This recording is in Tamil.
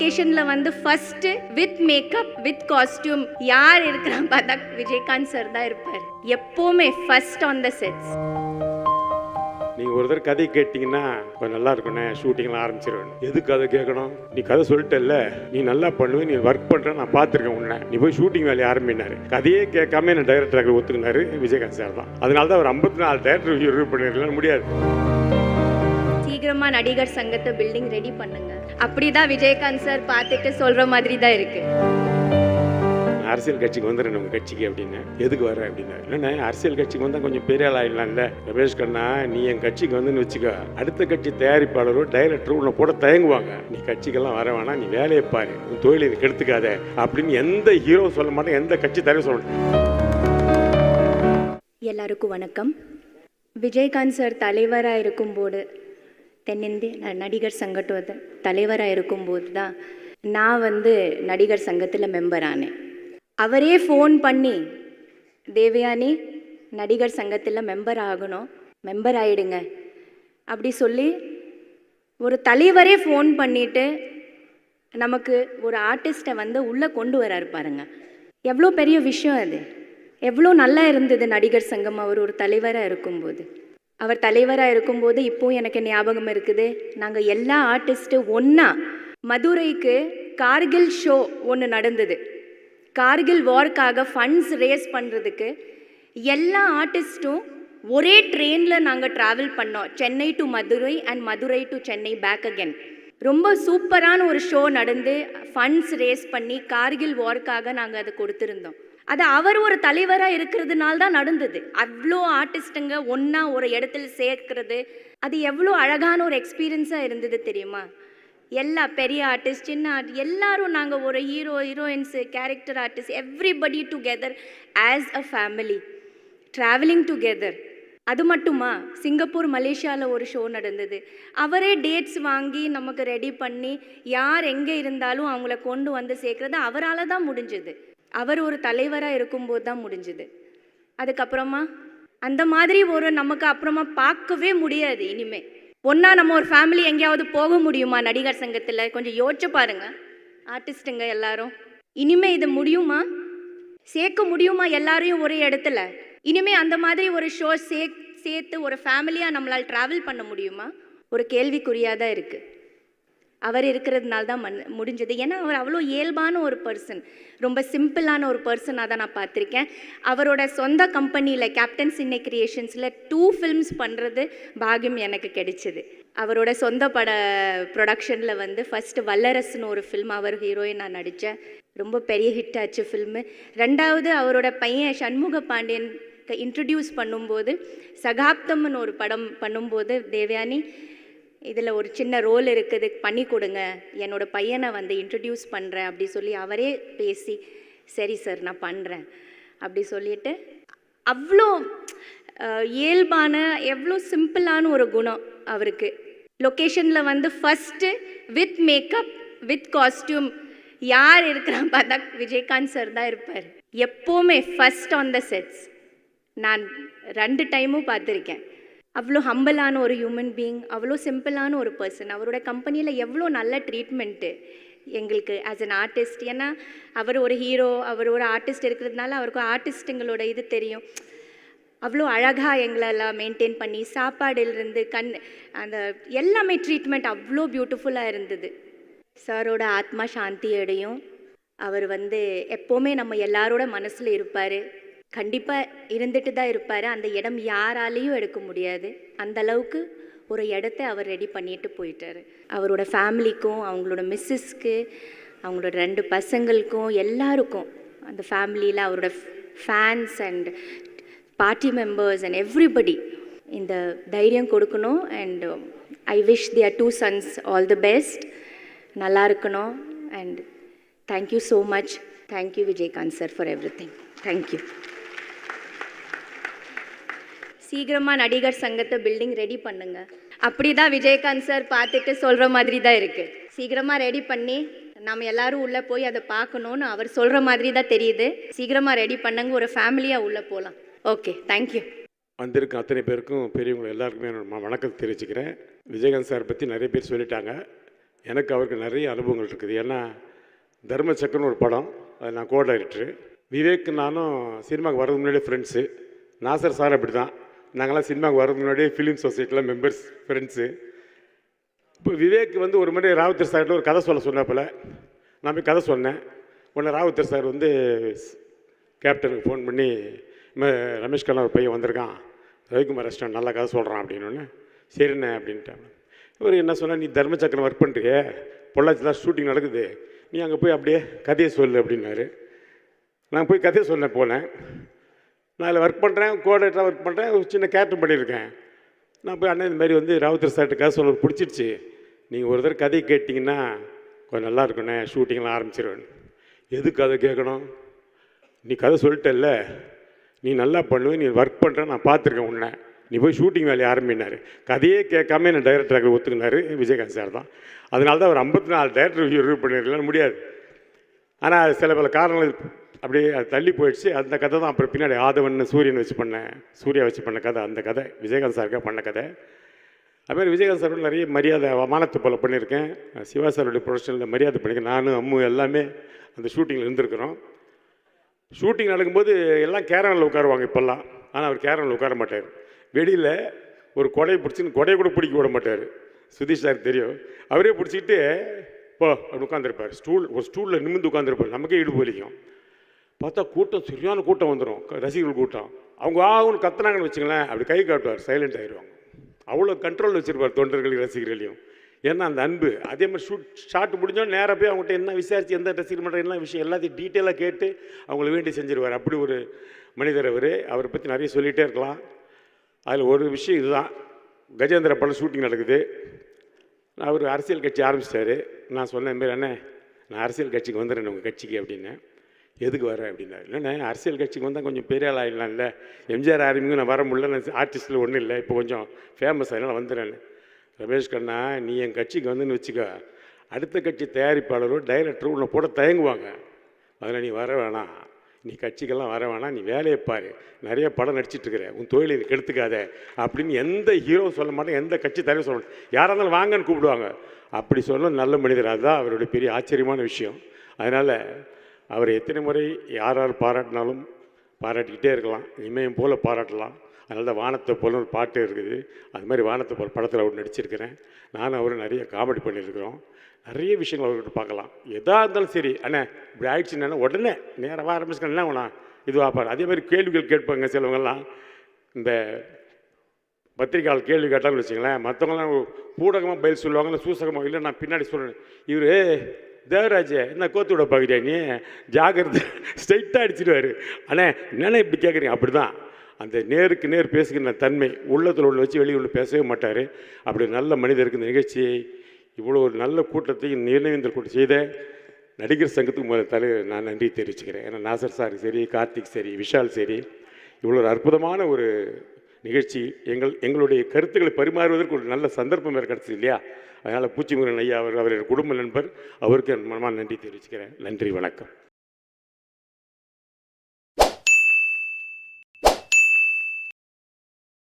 லொக்கேஷனில் வந்து first with makeup with costume யார் இருக்கிறான் பார்த்தா விஜயகாந்த் சார் தான் இருப்பார். எப்போவுமே ஃபர்ஸ்ட் ஆன் த செட்ஸ் நீங்கள் ஒரு தடவை கதை கேட்டிங்கன்னா கொஞ்சம் நல்லா இருக்குண்ணே ஷூட்டிங்லாம் ஆரம்பிச்சிருவேன் எது கதை கேட்கணும்? நீ கதை சொல்லிட்டல்ல. நீ நல்லா பண்ணுவே நீ ஒர்க் பண்ணுற நான் பார்த்துருக்கேன் உன்னை. நீ போய் ஷூட்டிங் வேலையை ஆரம்பினார். கதையே கேட்காம என்ன டைரக்டர் ஒத்துக்கினாரு விஜயகாந்த் சார் தான். அதனால தான் அவர் ஐம்பத்தி நாலு டைரக்டர் ரிவ்யூ பண்ணிருக்கலாம் முடியாது. சீக்கிரமா நடிகர் சங்கத்தை பில்டிங் ரெடி பண்ணுங்க. அப்படிதான் விஜயகாந்த் சார் பார்த்துட்டு சொல்ற மாதிரி தான் இருக்கு. நான் அரசியல் கட்சிக்கு வந்துடுறேன் உங்கள் கட்சிக்கு அப்படின்னு. எதுக்கு வர அப்படின்னா. இல்லைண்ணே அரசியல் கட்சிக்கு வந்தால் கொஞ்சம் பெரிய ஆள் ஆகிடலாம்ல ரமேஷ் கண்ணா நீ என் கட்சிக்கு வந்துன்னு வச்சுக்கோ. அடுத்த கட்சி தயாரிப்பாளரோ டைரக்டரோ உன்னை போட தயங்குவாங்க. நீ கட்சிக்கெல்லாம் வர வேணாம் நீ வேலையை பாரு. உன் தொழிலை இது கெடுத்துக்காத. அப்படின்னு எந்த ஹீரோ சொல்ல மாட்டேன் எந்த கட்சி தலைவர் சொல்ல எல்லாருக்கும் வணக்கம். விஜயகாந்த் சார் தலைவராக இருக்கும்போது தென்னிந்திய நடிகர் சங்கத்தோட தலைவராக இருக்கும்போது தான் நான் வந்து நடிகர் சங்கத்தில் மெம்பர் ஆனேன். அவரே ஃபோன் பண்ணி தேவயானி நடிகர் சங்கத்தில் மெம்பர் ஆகணும் மெம்பர் ஆயிடுங்க. அப்படி சொல்லி ஒரு தலைவரே ஃபோன் பண்ணிட்டு நமக்கு ஒரு ஆர்டிஸ்ட்டை வந்து உள்ளே கொண்டு வராரு பாருங்க. எவ்வளோ பெரிய விஷயம் அது. எவ்வளோ நல்லா இருந்தது நடிகர் சங்கம் அவர் ஒரு தலைவராக இருக்கும்போது. அவர் தலைவராக இருக்கும்போது இப்போ எனக்கு ஞாபகம் இருக்குது. நாங்கள் எல்லா ஆர்டிஸ்ட்டு ஒன்றா மதுரைக்கு கார்கில் ஷோ ஒன்று நடந்தது. கார்கில் வார்க்காக ஃபண்ட்ஸ் ரேஸ் பண்ணுறதுக்கு எல்லா ஆர்டிஸ்ட்டும் ஒரே ட்ரெயினில் நாங்கள் ட்ராவல் பண்ணோம். Chennai to Madurai and Madurai to Chennai back again ரொம்ப சூப்பரான ஒரு ஷோ நடந்து ஃபண்ட்ஸ் ரேஸ் பண்ணி கார்கில் வார்க்காக நாங்கள் அதை கொடுத்துருந்தோம். அது அவர் ஒரு தலைவராக இருக்கிறதுனால தான் நடந்தது. அவ்வளோ ஆர்டிஸ்ட்டுங்க ஒன்றா ஒரு இடத்துல சேர்க்கிறது அது எவ்வளோ அழகான ஒரு எக்ஸ்பீரியன்ஸாக இருந்தது தெரியுமா? எல்லா பெரிய ஆர்டிஸ்ட் சின்ன ஆர்ட் எல்லாரும் நாங்கள் ஒரு hero heroines character artist everybody together as a family travelling together அது மட்டுமா? சிங்கப்பூர் மலேசியாவில் ஒரு ஷோ நடந்தது. அவரே டேட்ஸ் வாங்கி நமக்கு ரெடி பண்ணி யார் எங்கே இருந்தாலும் அவங்கள கொண்டு வந்து சேர்க்குறது அவரால் தான் முடிஞ்சது. அவர் ஒரு தலைவராக இருக்கும்போது தான் முடிஞ்சுது. அதுக்கப்புறமா அந்த மாதிரி ஒரு நமக்கு அப்புறமா பார்க்கவே முடியாது இனிமே. ஒன்றா நம்ம ஒரு ஃபேமிலி எங்கேயாவது போக முடியுமா நடிகர் சங்கத்தில்? கொஞ்சம் யோசிச்சு பாருங்கள் ஆர்டிஸ்ட்டுங்க எல்லாரும். இனிமே இது முடியுமா? சேர்க்க முடியுமா எல்லாரையும் ஒரே இடத்துல? இனிமே அந்த மாதிரி ஒரு ஷோ சே சேர்த்து ஒரு ஃபேமிலியாக நம்மளால் ட்ராவல் பண்ண முடியுமா? ஒரு கேள்விக்குறியாக தான் இருக்குது அவர் இருக்கிறதுனால தான் மண் முடிஞ்சது. ஏன்னா அவர் அவ்வளோ இயல்பான ஒரு பர்சன் ரொம்ப சிம்பிளான ஒரு பர்சனாக தான் நான் பார்த்துருக்கேன். அவரோட சொந்த கம்பெனியில் கேப்டன் சின்ன கிரியேஷன்ஸில் டூ ஃபில்ம்ஸ் பண்ணுறது பாகியம் எனக்கு கிடைச்சிது. அவரோட சொந்த பட ப்ரொடக்ஷனில் வந்து ஃபஸ்ட்டு வல்லரசுன்னு ஒரு ஃபில்ம் அவர் ஹீரோயின் நான் நடித்தேன் ரொம்ப பெரிய ஹிட் ஆச்சு ஃபில்மு ரெண்டாவது அவரோட பையன் சண்முக பாண்டியன் இன்ட்ரடியூஸ் பண்ணும்போது சகாப்தம்னு ஒரு படம் பண்ணும்போது தேவயானி இதில் ஒரு சின்ன ரோல் இருக்குது பண்ணி கொடுங்க. என்னோடய பையனை வந்து இன்ட்ரடியூஸ் பண்ணுறேன் அப்படி சொல்லி அவரே பேசி சரி சார் நான் பண்ணுறேன் அப்படி சொல்லிட்டு அவ்வளோ இயல்பான எவ்வளோ சிம்பிளான ஒரு குணம் அவருக்கு. லொக்கேஷனில் வந்து first with makeup with costume யார் இருக்கிறான் பார்த்தா விஜயகாந்த் சார் தான் இருப்பார். எப்போவுமே ஃபஸ்ட் ஆன் த செட்ஸ் நான் ரெண்டு டைமும் பார்த்துருக்கேன். அவ்வளோ ஹம்பிளான ஒரு ஹியூமன் பீயிங் அவ்வளோ சிம்பிளான ஒரு பர்சன் அவரோட கம்பெனியில் எவ்வளோ நல்ல ட்ரீட்மெண்ட்டு எங்களுக்கு ஆஸ் அன் ஆர்டிஸ்ட் ஏன்னா அவர் ஒரு ஹீரோ அவர் ஒரு ஆர்டிஸ்ட் இருக்கிறதுனால அவருக்கு ஆர்டிஸ்ட்டுங்களோட இது தெரியும். அவ்வளோ அழகாக எங்களெல்லாம் மெயின்டைன் பண்ணி சாப்பாடுலேருந்து கண் அந்த எல்லாமே ட்ரீட்மெண்ட் அவ்வளோ பியூட்டிஃபுல்லாக இருந்தது. சாரோட ஆத்மா சாந்தி அடையும். அவர் வந்து எப்போவுமே நம்ம எல்லாரோட மனசில் இருப்பார். கண்டிப்பாக இருந்துட்டு தான் இருப்பார். அந்த இடம் யாராலையும் எடுக்க முடியாது. அந்த அளவுக்கு ஒரு இடத்த அவர் ரெடி பண்ணிட்டு போயிட்டாரு. அவரோட ஃபேமிலிக்கும் அவங்களோட மிஸ்ஸஸ்க்கு அவங்களோட ரெண்டு பசங்களுக்கும் எல்லாருக்கும் அந்த ஃபேமிலியில் அவரோட fans and party members and everybody இந்த தைரியம் கொடுக்கணும். And I wish their two sons all the best நல்லா இருக்கணும். And thank you so much thank you Vijayakanth sir for everything thank you சீக்கிரமாக நடிகர் சங்கத்தை பில்டிங் ரெடி பண்ணுங்க. அப்படி தான் விஜயகாந்த் சார் பார்த்துட்டு சொல்கிற மாதிரி தான் இருக்குது சீக்கிரமாக ரெடி பண்ணி நம்ம எல்லாரும் உள்ளே போய் அதை பார்க்கணுன்னு அவர் சொல்கிற மாதிரி தான் தெரியுது. சீக்கிரமாக ரெடி பண்ணுங்க ஒரு ஃபேமிலியாக உள்ளே போகலாம் ஓகே தேங்க்யூ வந்திருக்க அத்தனை பேருக்கும் பெரியவங்க எல்லாருக்குமே வணக்கம் ம- தெரிவிச்சுக்கிறேன். விஜயகாந்த் சார் பற்றி நிறைய பேர் சொல்லிட்டாங்க. எனக்கு அவருக்கு நிறைய அனுபவங்கள் இருக்குது. ஏன்னா தர்மசக்கரன் ஒரு படம் அது நான் கோ டைரக்டரு விவேக் நானும் சினிமாவுக்கு வரதுக்கு முன்னாடியே ஃப்ரெண்ட்ஸு நாசர் சார் அப்படி தான் நாங்களாம் சினிமாவுக்கு வரதுக்கு முன்னாடியே ஃபிலிம் சொசைட்டியில் மெம்பர்ஸ் ஃப்ரெண்ட்ஸு இப்போ விவேக் வந்து ஒரு முறை ராவுத்தர் சார்கிட்ட ஒரு கதை சொல்ல சொன்னாப்புல நான் போய் கதை சொன்னேன். உடனே ராவுத்தர் சார் வந்து கேப்டனுக்கு ஃபோன் பண்ணி ரமேஷ் கண்ணா ஒரு பையன் வந்திருக்கான். ரவிக்குமார் ரெஸ்டாரண்ட் நல்லா கதை சொல்கிறான் அப்படின்னு சரிண்ணே அப்படின்ட்டாங்க இவர் என்ன சொன்னால் நீ தர்மச்சக்கரம் ஒர்க் பண்ணுறிய பொள்ளாச்சிலாம் ஷூட்டிங் நடக்குது. நீ அங்கே போய் அப்படியே கதையை சொல்லு அப்படின்னாரு. நான் போய் கதையை சொன்னேன் போனேன். நான் அதில் ஒர்க் பண்ணுறேன் கோஆர்டினேட்டராக ஒர்க் பண்ணுறேன் ஒரு சின்ன கேரக்டர் பண்ணியிருக்கேன். நான் போய் அண்ணன் இந்தமாரி வந்து ராவுத்தர் சார்கிட்ட காசு சொல்ல பிடிச்சிருச்சு நீங்கள் ஒரு தடவை கதை கேட்டிங்கன்னா கொஞ்சம் நல்லா இருக்குண்ணே ஷூட்டிங்லாம் ஆரம்பிச்சிருவேன். எது கதை கேட்கணும்? நீ கதை சொல்லிட்டல்ல நீ நல்லா பண்ணுவேன் நீ ஒர்க் பண்ணுற நான் பார்த்துருக்கேன் உன்னை. நீ போய் ஷூட்டிங் வேலையை ஆரம்பினார் கதையே கேட்காம என்ன டைரக்டராக ஒத்துக்கினார் விஜயகாந்த் சார் தான். அதனால தான் அவர் ஐம்பத்தி நாலு டைரக்டர் ரிவ்யூ பண்ணிருக்கலாம் முடியாது. ஆனால் சில பல காரணங்கள் அப்படியே அது தள்ளி போயிடுச்சு. அந்த கதை தான் அப்புறம் பின்னாடி ஆதவன் சூரியன் வச்சு பண்ணேன் சூர்யா வச்சு பண்ண கதை அந்த கதை. விஜயகாந்த் சாருக்காக பண்ண கதை. அதுமாதிரி விஜயகாந்த் சார் நிறைய மரியாதை வானத்தை போல பண்ணியிருக்கேன். சிவா சாருடைய ப்ரொடக்ஷனில் மரியாதை பண்ணியிருக்கேன். நானும் அம்மு எல்லாமே அந்த ஷூட்டிங்கில் இருந்திருக்கிறோம். ஷூட்டிங் நடக்கும்போது எல்லாம் கேரனில் உட்காருவாங்க இப்போல்லாம். ஆனால் அவர் கேரனில் உட்கார மாட்டார். வெளியில் ஒரு கொடையை பிடிச்சின்னு கொடையை கூட பிடிக்க விட மாட்டார். சுதீஷ் சார் தெரியும். அவரே பிடிச்சிக்கிட்டு போ அப்படி உட்காந்துருப்பார் ஸ்டூல் ஒரு ஸ்டூலில் நிமிர்ந்து உட்காந்துருப்பார் நமக்கே இடுப்பு வலிக்கும். பார்த்தா கூட்டம் சரியான கூட்டம் வந்துடும் ரசிகர்கள் கூட்டம். அவங்க ஆகும்னு கத்துனாங்கன்னு வச்சுங்களேன் அப்படி கை காட்டுவார் சைலண்ட் ஆயிடுவாங்க. அவ்வளோ கண்ட்ரோல் வச்சுருப்பார் தொண்டர்களையும் ரசிகர்களையும். ஏன்னா அந்த அன்பு அதே மாதிரி ஷூட் ஷாட் முடிஞ்சோம் நேராக போய் அவங்ககிட்ட என்ன விசாரிச்சு எந்த ரசிகர் மன்றம் என்ன விஷயம் எல்லாத்தையும் டீட்டெயிலாக கேட்டு அவங்கள வேண்டி செஞ்சிருவார். அப்படி ஒரு மனிதர் அவர். அவரை பற்றி நிறைய சொல்லிகிட்டே இருக்கலாம். அதில் ஒரு விஷயம் இதுதான். கஜேந்திர படம் ஷூட்டிங் நடக்குது. அவர் அரசியல் கட்சி ஆரம்பிச்சிட்டாரு. நான் சொன்னேன் மாரி அண்ணே நான் அரசியல் கட்சிக்கு வந்துடுறேன் உங்கள் கட்சிக்கு அப்படின்னு. எதுக்கு வரேன் அப்படின்னாரு இல்லைண்ணே அரசியல் கட்சிக்கு வந்தால் கொஞ்சம் பெரிய ஆள் ஆகிடலாம்ல எம்ஜிஆர் ஆரம்பிக்கும் நான் வர முடியல நான் ஆர்டிஸ்ட்டில் ஒன்றும் இல்லை. இப்போ கொஞ்சம் ஃபேமஸ் அதனால் வந்துடுறேன் ரமேஷ் கண்ணா நீ என் கட்சிக்கு வந்துன்னு வச்சுக்க. அடுத்த கட்சி தயாரிப்பாளரோ டைரக்டரோ உன்னை போட தயங்குவாங்க. அதில் நீ வர வேணாம். நீ கட்சிக்கெல்லாம் வர வேணாம். நீ வேலையை பாரு. நிறைய படம் நடிச்சிட்டு இருக்கிற. உன் தொழிலை நீ கெடுத்துக்காத. அப்படின்னு எந்த ஹீரோ சொல்ல மாட்டேன். எந்த கட்சி தலைவர் சொல்ல மாட்டேன். யாராக இருந்தாலும் வாங்கன்னு கூப்பிடுவாங்க. அப்படி சொல்ல நல்ல மனிதர். அதுதான் அவருடைய பெரிய ஆச்சரியமான விஷயம். அதனால் அவர் எத்தனை முறை யார் யார் பாராட்டினாலும் பாராட்டிக்கிட்டே இருக்கலாம். இமயம் போல் பாராட்டலாம். அதனால தான் வானத்தை போல ஒரு பாட்டு இருக்குது. அது மாதிரி வானத்தை போல் படத்தில் அவர் நடிச்சிருக்கிறேன். நானும் அவரும் நிறைய காமெடி பண்ணியிருக்கிறோம். நிறைய விஷயங்கள் அவர்கிட்ட பார்க்கலாம். எதாக இருந்தாலும் சரி. அண்ணே இப்படி ஆயிடுச்சுன்னா உடனே நேரமாக ஆரம்பிச்சுக்கணும் என்ன வேணாம் இது வாப்பார் அதே மாதிரி கேள்விகள் கேட்பாங்க சிலவங்கள்லாம் இந்த பத்திரிக்கையாளர் கேள்வி கேட்டாங்கன்னு வச்சுங்களேன் மற்றவங்களாம் பூடகமாக பதில் சொல்லுவாங்க இல்லை சூசகமாக இல்லை நான் பின்னாடி சொல்கிறேன் இவர் தேவராஜ் என்ன கோத்து விட பார்க்குறியா நீ? ஜாகிரதை ஸ்ட்ரைட்டாக அடிச்சிடுவார். அண்ணே என்னென்ன இப்படி கேட்குறீங்க அப்படி தான் அந்த நேருக்கு நேர் பேசுகிற தன்மை உள்ளத்தில் உள்ள வச்சு வெளியே உள்ள பேசவே மாட்டார். அப்படி நல்ல மனிதருக்கு இந்த நிகழ்ச்சியை இவ்வளோ ஒரு நல்ல கூட்டத்தையும் நிர்ணயந்திர கூட்டம் செய்த நடிகர் சங்கத்துக்கு முதல்ல தலைவர் நான் நன்றி தெரிவிச்சுக்கிறேன். ஏன்னா நாசர் சார் சரி கார்த்திக் சரி விஷால் சரி இவ்வளோ ஒரு அற்புதமான ஒரு நிகழ்ச்சி எங்கள் எங்களுடைய கருத்துக்களை பரிமாறுவதற்கு ஒரு நல்ல சந்தர்ப்பம் வேறு கிடச்சிது இல்லையா? அதனால் பூச்சிமுருகன் ஐயா அவர் அவருடைய குடும்ப நண்பர் அவருக்கு என் மனமான நன்றி தெரிவிச்சுக்கிறேன். நன்றி வணக்கம்.